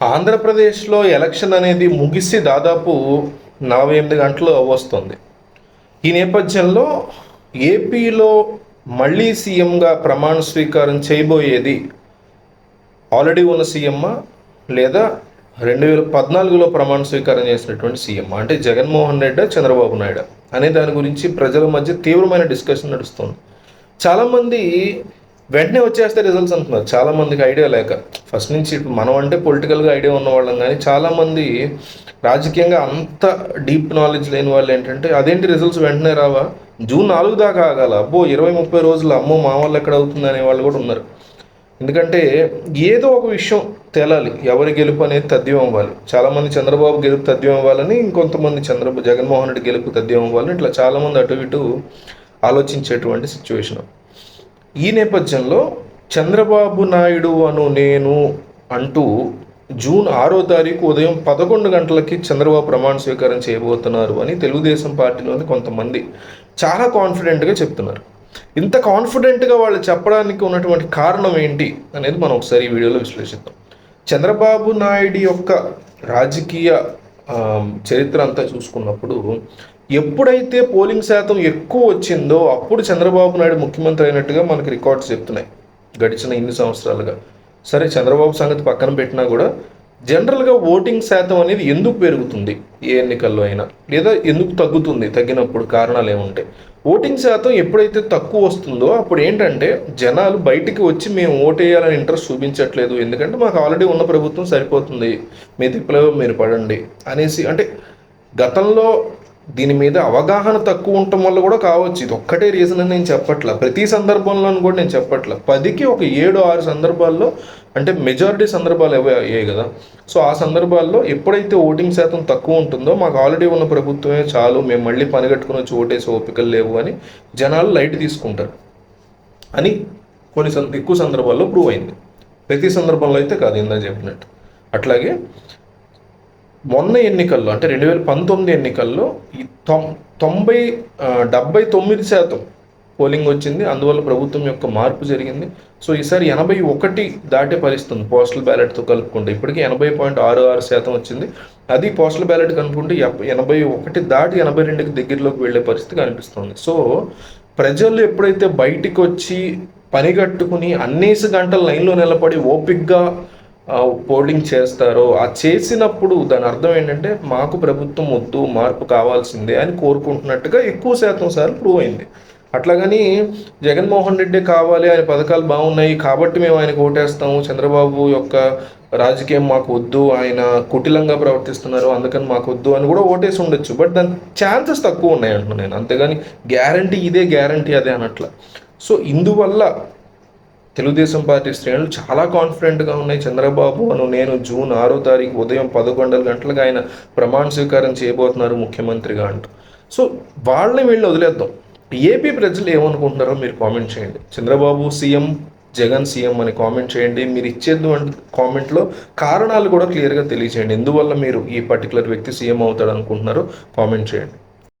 ఆంధ్రప్రదేశ్లో ఎలక్షన్ అనేది ముగిసి దాదాపు నలభై ఎనిమిది గంటలు వస్తుంది. ఈ నేపథ్యంలో ఏపీలో మళ్ళీ సీఎంగా ప్రమాణ స్వీకారం చేయబోయేది ఆల్రెడీ ఉన్న సీఎమ్మ లేదా రెండు వేల పద్నాలుగులో ప్రమాణ స్వీకారం చేసినటువంటి సీఎం అంటే జగన్మోహన్ రెడ్డి చంద్రబాబు నాయుడు అనే దాని గురించి ప్రజల మధ్య తీవ్రమైన డిస్కషన్ నడుస్తుంది. చాలామంది వెంటనే వచ్చేస్తే రిజల్ట్స్ అంటున్నారు. చాలామందికి ఐడియా లేక. ఫస్ట్ నుంచి ఇప్పుడు మనం అంటే పొలిటికల్గా ఐడియా ఉన్న వాళ్ళం కానీ చాలామంది రాజకీయంగా అంత డీప్ నాలెడ్జ్ లేని వాళ్ళు ఏంటంటే అదేంటి రిజల్ట్స్ వెంటనే రావా? జూన్ నాలుగు దాకా ఆగాల. అబ్బో ఇరవై ముప్పై రోజులు అమ్మో మా వాళ్ళు ఎక్కడ అవుతుంది అనే వాళ్ళు కూడా ఉన్నారు. ఎందుకంటే ఏదో ఒక విషయం తేలాలి. ఎవరి గెలుపు అనేది తథ్యం అవ్వాలి. చాలామంది చంద్రబాబు గెలుపు తథ్యం అవ్వాలని ఇంకొంతమంది చంద్రబాబు జగన్మోహన్ రెడ్డి గెలుపు తథ్యం అవ్వాలని ఇట్లా చాలామంది అటు ఇటు ఆలోచించేటువంటి సిచ్యువేషన్ ఈ నేపథ్యంలో చంద్రబాబు నాయుడు అను నేను అంటూ జూన్ ఆరో తారీఖు ఉదయం పదకొండు గంటలకి చంద్రబాబు ప్రమాణ స్వీకారం చేయబోతున్నారు అని తెలుగుదేశం పార్టీలోని కొంతమంది చాలా కాన్ఫిడెంట్గా చెప్తున్నారు. ఇంత కాన్ఫిడెంట్గా వాళ్ళు చెప్పడానికి ఉన్నటువంటి కారణం ఏంటి అనేది మనం ఒకసారి ఈ వీడియోలో విశ్లేషిద్దాం. చంద్రబాబు నాయుడు యొక్క రాజకీయ చరిత్ర అంతా చూసుకున్నప్పుడు ఎప్పుడైతే పోలింగ్ శాతం ఎక్కువ వచ్చిందో అప్పుడు చంద్రబాబు నాయుడు ముఖ్యమంత్రి అయినట్టుగా మనకి రికార్డ్స్ చెప్తున్నాయి. గడిచిన ఇన్ని సంవత్సరాలుగా. సరే చంద్రబాబు సంగతి పక్కన పెట్టినా కూడా జనరల్గా ఓటింగ్ శాతం అనేది ఎందుకు పెరుగుతుంది? ఏ ఎన్నికల్లో అయినా. లేదా ఎందుకు తగ్గుతుంది? తగ్గినప్పుడు కారణాలు ఏముంటాయి? ఓటింగ్ శాతం ఎప్పుడైతే తక్కువ వస్తుందో అప్పుడు ఏంటంటే జనాలు బయటికి వచ్చి మేము ఓటేయాలని ఇంట్రెస్ట్ చూపించట్లేదు. ఎందుకంటే మాకు ఆల్రెడీ ఉన్న ప్రభుత్వం సరిపోతుంది. మీ తిప్పలో మీరు పడండి అనేసి అంటే గతంలో దీని మీద అవగాహన తక్కువ ఉండటం వల్ల కూడా కావచ్చు. ఇది ఒక్కటే రీజన్ అని నేను చెప్పట్లా. ప్రతి సందర్భంలోనూ కూడా నేను చెప్పట్లా. పదికి ఒక ఏడు ఆరు సందర్భాల్లో అంటే మెజారిటీ సందర్భాలు ఏవో అయ్యాయి కదా. సో ఆ సందర్భాల్లో ఎప్పుడైతే ఓటింగ్ శాతం తక్కువ ఉంటుందో మాకు ఆల్రెడీ ఉన్న ప్రభుత్వమే చాలు మేము మళ్ళీ పనిగట్టుకుని వచ్చి ఓటేసి ఓపికలు లేవు అని జనాలు లైట్ తీసుకుంటారు. అని కొన్ని సం- ఎక్కువ సందర్భాల్లో ప్రూవ్ అయింది. ప్రతి సందర్భంలో అయితే కాదు ఇందా చెప్పినట్టు. అట్లాగే మొన్న ఎన్నికల్లో అంటే రెండు వేల పంతొమ్మిది ఎన్నికల్లో ఈ తొం తొంభై డెబ్బై తొమ్మిది శాతం పోలింగ్ వచ్చింది. అందువల్ల ప్రభుత్వం యొక్క మార్పు జరిగింది. సో ఈసారి ఎనభై ఒకటి దాటే పరిస్థితుంది పోస్టల్ బ్యాలెట్తో కలుపుకుంటే. ఇప్పటికీ ఎనభై పాయింట్ ఆరు ఆరు శాతం వచ్చింది. అది పోస్టల్ బ్యాలెట్ కనుక్కుంటే ఎనభై ఒకటి దాటి ఎనభై రెండుకి దగ్గరలోకి వెళ్ళే పరిస్థితి కనిపిస్తుంది. సో ప్రజలు ఎప్పుడైతే బయటికి వచ్చి పని కట్టుకుని అన్నేసి గంటల లైన్లో నిలబడి ఓపిక్గా పోలింగ్ చేస్తారో ఆ చేసినప్పుడు దాని అర్థం ఏంటంటే మాకు ప్రభుత్వం వద్దు మార్పు కావాల్సిందే అని కోరుకుంటున్నట్టుగా ఎక్కువ శాతం సార్లు ప్రూవ్ అయింది. అట్లాగని జగన్మోహన్ రెడ్డి కావాలి ఆయన పథకాలు బాగున్నాయి కాబట్టి మేము ఆయనకు ఓటేస్తాము చంద్రబాబు యొక్క రాజకీయం మాకు వద్దు ఆయన కుటిలంగా ప్రవర్తిస్తున్నారు అందుకని మాకు వద్దు అని కూడా ఓటేసి ఉండొచ్చు. బట్ దాని ఛాన్సెస్ తక్కువ ఉన్నాయి అంటున్నాను నేను. అంతేగాని గ్యారంటీ ఇదే గ్యారంటీ అదే అనట్ల సో ఇందువల్ల తెలుగుదేశం పార్టీ శ్రేణులు చాలా కాన్ఫిడెంట్గా ఉన్నాయి. చంద్రబాబు అను నేను జూన్ ఆరో తారీఖు ఉదయం పదకొండు గంటలకు ఆయన ప్రమాణ స్వీకారం చేయబోతున్నారు ముఖ్యమంత్రిగా అంటూ. సో వాళ్ళని వీళ్ళు వదిలేద్దాం. ఏపీ ప్రజలు ఏమనుకుంటున్నారో మీరు కామెంట్ చేయండి. చంద్రబాబు సీఎం జగన్ సీఎం అని కామెంట్ చేయండి. మీరు ఇచ్చేది కామెంట్లో కారణాలు కూడా క్లియర్గా తెలియచేయండి. ఎందువల్ల మీరు ఈ పర్టికులర్ వ్యక్తి సీఎం అవుతాడు అనుకుంటున్నారో కామెంట్ చేయండి.